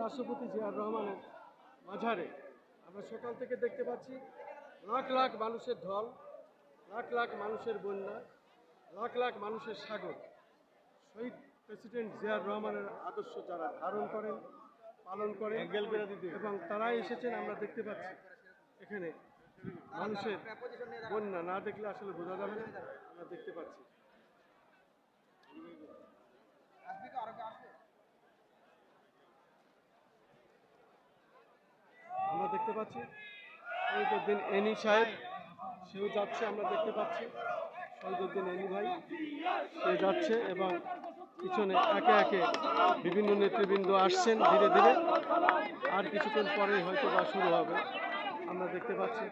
রাষ্ট্রপতি জিয়ার রহমানের মাঝারে আমরা সকাল থেকে দেখতে পাচ্ছি লাখ লাখ মানুষের ঢল লাখ লাখ মানুষের বন্যা লাখ লাখ মানুষের সাগর। শহীদ প্রেসিডেন্ট জিয়ার রহমানের আদর্শ যারা ধারণ করেন পালন করেন এবং তারাই এসেছেন আমরা দেখতে পাচ্ছি এখানে। মানুষের বন্যা না দেখলে আসলে বোঝা যাবে না। আমরা দেখতে পাচ্ছি। আমরা দেখতে পাচ্ছি। শহীদুদ্দিন এনি সাহেব, সেও যাচ্ছে, আমরা দেখতে পাচ্ছি। শহীদুদ্দিন এনি ভাই, সে যাচ্ছে এবং পিছনে একে একে বিভিন্ন নেতৃবৃন্দ আসছেন ধীরে ধীরে। আর কিছুক্ষণ পরে হয়তো বা শুরু হবে। আমরা দেখতে পাচ্ছি।